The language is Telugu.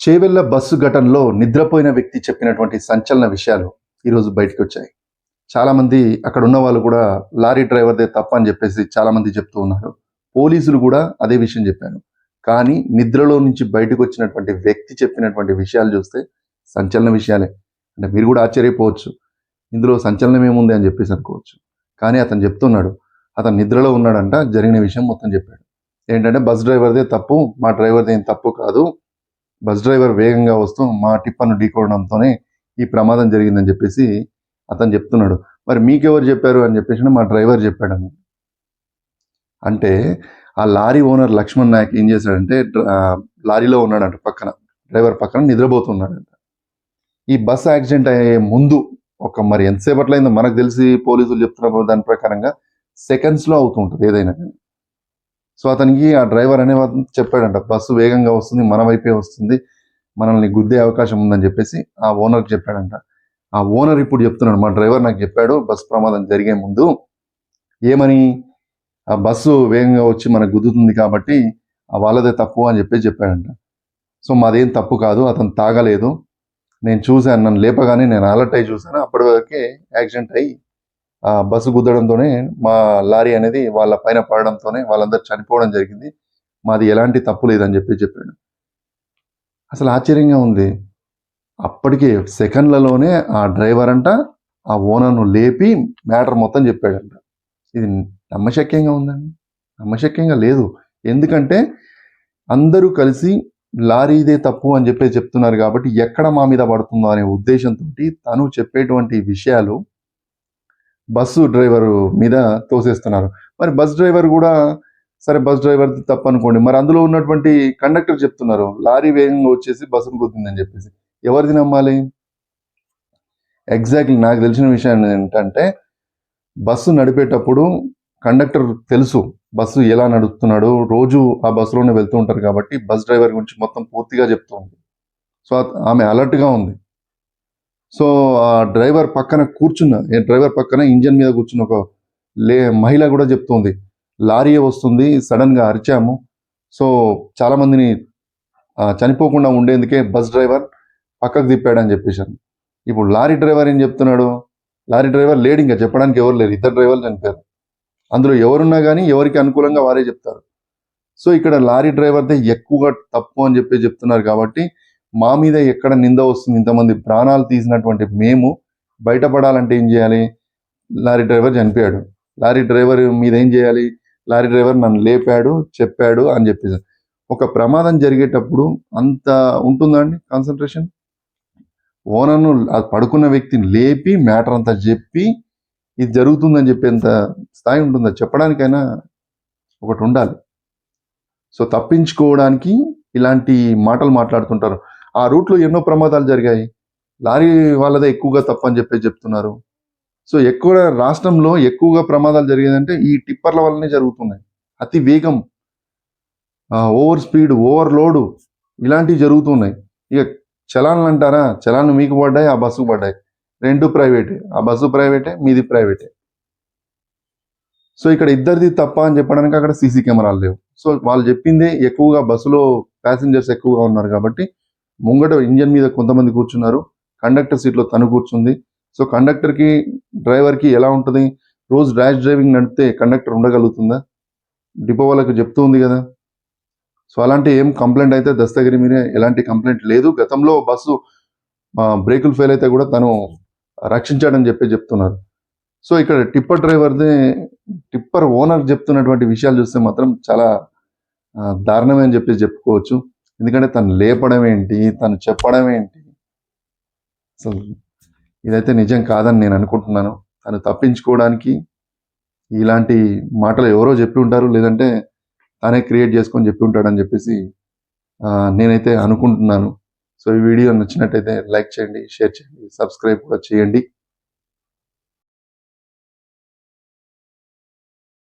చేవెళ్ళ బస్సు ఘటనలో నిద్రపోయిన వ్యక్తి చెప్పినటువంటి సంచలన విషయాలు ఈరోజు బయటకు వచ్చాయి. చాలామంది అక్కడ ఉన్న వాళ్ళు కూడా లారీ డ్రైవర్దే తప్ప అని చెప్పేసి చాలామంది చెప్తూ ఉన్నారు. పోలీసులు కూడా అదే విషయం చెప్పారు. కానీ నిద్రలో నుంచి బయటకు వచ్చినటువంటి వ్యక్తి చెప్పినటువంటి విషయాలు చూస్తే సంచలన విషయాలే. అంటే మీరు కూడా ఆశ్చర్యపోవచ్చు. ఇందులో సంచలనం ఏముంది అని చెప్పేసి అనుకోవచ్చు. కానీ అతను చెప్తున్నాడు అతను నిద్రలో ఉన్నాడంట జరిగిన విషయం మొత్తం చెప్పాడు. ఏంటంటే బస్ డ్రైవర్దే తప్పు మా డ్రైవర్దేం ఏం తప్పు కాదు బస్ డ్రైవర్ వేగంగా వస్తూ మా టిప్పను ఢీకోవడంతోనే ఈ ప్రమాదం జరిగిందని చెప్పేసి అతను చెప్తున్నాడు. మరి మీకెవరు చెప్పారు అని చెప్పేసి మా డ్రైవర్ చెప్పాడని అంటే ఆ లారీ ఓనర్ లక్ష్మణ్ నాయక్ ఏం చేశాడంటే లారీలో ఉన్నాడంట పక్కన డ్రైవర్ పక్కన నిద్రపోతున్నాడంట. ఈ బస్ యాక్సిడెంట్ అయ్యే ముందు ఒక మరి ఎంతసేపట్లో అయిందో మనకు తెలిసి పోలీసులు చెప్తున్న దాని ప్రకారంగా సెకండ్స్లో అవుతుంటుంది ఏదైనా కానీ. సో అతనికి ఆ డ్రైవర్ అనే అతను చెప్పాడంట బస్సు వేగంగా వస్తుంది మన వైపే వస్తుంది మనల్ని గుద్దే అవకాశం ఉందని చెప్పేసి ఆ ఓనర్ చెప్పాడంట. ఆ ఓనర్ ఇప్పుడు చెప్తున్నాడు మా డ్రైవర్ నాకు చెప్పాడు బస్సు ప్రమాదం జరిగే ముందు ఏమని? ఆ బస్సు వేగంగా వచ్చి మనకు గుద్దుతుంది కాబట్టి ఆ వాళ్ళదే తప్పు అని చెప్పేసి చెప్పాడంట. సో మాదేం తప్పు కాదు అతను తాగలేదు. నేను చూశాను నన్ను లేపగానే నేను అలర్ట్ అయి చూశాను అప్పటి వరకే యాక్సిడెంట్ అయ్యి బస్సు గుద్దడంతోనే మా లారీ అనేది వాళ్ళ పైన పడడంతోనే వాళ్ళందరూ చనిపోవడం జరిగింది. మాది ఎలాంటి తప్పు లేదని చెప్పి చెప్పాడు. అసలు ఆశ్చర్యంగా ఉంది. అప్పటికే సెకండ్లలోనే ఆ డ్రైవర్ అంట ఆ ఓనర్ను లేపి మ్యాటర్ మొత్తం చెప్పాడంట. ఇది నమ్మశక్యంగా ఉందండి. నమ్మశక్యంగా లేదు. ఎందుకంటే అందరూ కలిసి లారీదే తప్పు అని చెప్పేసి చెప్తున్నారు కాబట్టి ఎక్కడ మా మీద పడుతుందో అనే ఉద్దేశంతో తను చెప్పేటువంటి విషయాలు బస్సు డ్రైవర్ మీద తోసేస్తున్నారు. మరి బస్ డ్రైవర్ కూడా సరే బస్ డ్రైవర్ తప్పనుకోండి. మరి అందులో ఉన్నటువంటి కండక్టర్ చెప్తున్నారు లారీ వేగంగా వచ్చేసి బస్సును గుద్దిందని చెప్పేసి. ఎవరిది నమ్మాలి? ఎగ్జాక్ట్లీ నాకు తెలిసిన విషయం ఏంటంటే బస్సు నడిపేటప్పుడు కండక్టర్ తెలుసు బస్సు ఎలా నడుపుతున్నాడు. రోజు ఆ బస్సులోనే వెళ్తూ ఉంటారు కాబట్టి బస్ డ్రైవర్ గురించి మొత్తం పూర్తిగా చెప్తూ ఉంది సో ఆమె అలర్ట్గా ఉంది. సో ఆ డ్రైవర్ పక్కన కూర్చున్న డ్రైవర్ పక్కన ఇంజన్ మీద కూర్చున్న ఒక లే మహిళ కూడా చెప్తుంది. లారీ వస్తుంది సడన్గా అరిచాము. సో చాలా మందిని చనిపోకుండా ఉండేందుకే బస్ డ్రైవర్ పక్కకు తిప్పాడని చెప్పేశాను ఇప్పుడు లారీ డ్రైవర్ ఏం చెప్తున్నాడు? లారీ డ్రైవర్ లేడు ఇంకా చెప్పడానికి ఎవరు లేరు. ఇద్దరు డ్రైవర్లు చనిపోయారు. అందులో ఎవరున్నా కానీ ఎవరికి అనుకూలంగా వారే చెప్తారు. సో ఇక్కడ లారీ డ్రైవర్దే ఎక్కువగా తప్పు అని చెప్పి చెప్తున్నారు కాబట్టి మా మీద ఎక్కడ నింద వస్తుంది ఇంతమంది ప్రాణాలు తీసినటువంటి మేము బయటపడాలంటే ఏం చేయాలి? లారీ డ్రైవర్ చనిపోయాడు. లారీ డ్రైవర్ మీద ఏం చేయాలి? లారీ డ్రైవర్ నన్ను లేపాడు చెప్పాడు అని చెప్పేసి. ఒక ప్రమాదం జరిగేటప్పుడు అంత ఉంటుందండి కాన్సన్ట్రేషన్? ఓనర్ను అది పడుకున్న వ్యక్తిని లేపి మ్యాటర్ అంతా చెప్పి ఇది జరుగుతుందని చెప్పేంత స్థాయి ఉంటుందా? చెప్పడానికైనా ఒకటి ఉండాలి. సో తప్పించుకోవడానికి ఇలాంటి మాటలు మాట్లాడుతుంటారు. ఆ రూట్లో ఎన్నో ప్రమాదాలు జరిగాయి. లారీ వాళ్ళదే ఎక్కువగా తప్పని చెప్పి చెప్తున్నారు. సో ఎక్కువ రాష్ట్రంలో ఎక్కువగా ప్రమాదాలు జరిగేదంటే ఈ టిప్పర్ల వల్లనే జరుగుతున్నాయి. అతి వేగం ఓవర్ స్పీడ్ ఓవర్ లోడు ఇలాంటివి జరుగుతున్నాయి. ఇక చలాన్లు అంటారా? చలాన్లు మీకు పడ్డాయి ఆ బస్సుకు పడ్డాయి. రెండు ప్రైవేటే. ఆ బస్సు ప్రైవేటే మీది ప్రైవేటే. సో ఇక్కడ ఇద్దరిది తప్ప అని చెప్పడానికి అక్కడ సీసీ కెమెరాలు లేవు. సో వాళ్ళు చెప్పిందే ఎక్కువగా బస్సులో ప్యాసింజర్స్ ఎక్కువగా ఉన్నారు కాబట్టి ముంగట ఇంజన్ మీద కొంతమంది కూర్చున్నారు. కండక్టర్ సీట్లో తను కూర్చుంది. సో కండక్టర్కి డ్రైవర్కి ఎలా ఉంటుంది? రోజు ర్యాష్ డ్రైవింగ్ నడిపితే కండక్టర్ ఉండగలుగుతుందా? డిపో వాళ్ళకి చెప్తూ ఉంది కదా. సో అలాంటి ఏం కంప్లైంట్ అయితే దస్తగిరి మీద ఎలాంటి కంప్లైంట్ లేదు. గతంలో బస్సు బ్రేకులు ఫెయిల్ అయితే కూడా తను రక్షించాడని చెప్పి చెప్తున్నారు. సో ఇక్కడ టిప్పర్ డ్రైవర్దే టిప్పర్ ఓనర్ చెప్తున్నటువంటి విషయాలు చూస్తే మాత్రం చాలా దారుణమే అని చెప్పి చెప్పుకోవచ్చు. ఎందుకంటే తను లేపడం ఏంటి తను చెప్పడం ఏంటి? అసలు ఇదైతే నిజం కాదని నేను అనుకుంటున్నాను. తను తప్పించుకోవడానికి ఇలాంటి మాటలు ఎవరో చెప్పి ఉంటారు లేదంటే తానే క్రియేట్ చేసుకొని చెప్పి ఉంటాడని చెప్పేసి నేనైతే అనుకుంటున్నాను. సో ఈ వీడియో నచ్చినట్టయితే లైక్ చేయండి షేర్ చేయండి సబ్స్క్రైబ్ కూడా చేయండి.